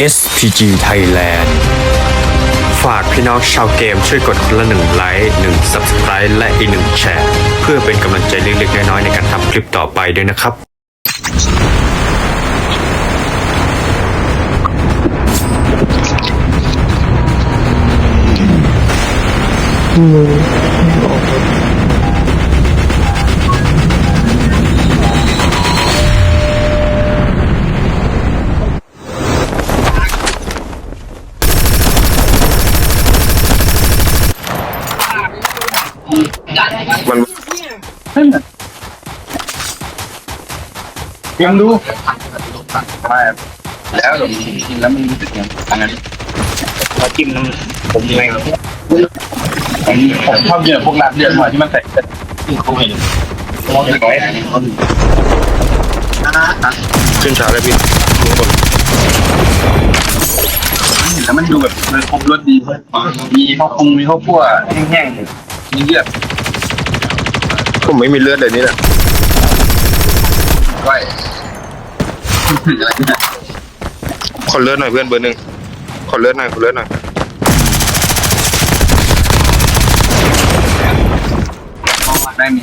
SPG Thailand ฝากพี่น้องชาวเกมช่วยกดคนละหนึ่งไลค์หนึ่ง Subscribe และอีกหนึ่งแชร์เพื่อเป็นกำลังใจเล็กๆน้อยๆในการทำคลิปต่อไปด้วยนะครับมั นยังดูไม่แล้วกินแล้วมันรู้สึกยังไงพอกินมันผมยังไงผมผมชอบเยอะพวกร้านเดือดหน่อยที่มันใส่เป็นเขาเห็นมองน้อยขึ้นช้าเลยพี่ข้างบนเห็นแล้วมันดูแบบมันครบรสดี มีข้าวปรุงมีข้าวคั่วแห้งๆมีเลือด ผมไม่มีเลือดเลยนี่แหละด้วยอะไรเนี่ยขอเลือดหน่อยเพื่อนเบอร์หนึ่งขอเลือดหน่อยขอเลือดหน่อยได้มี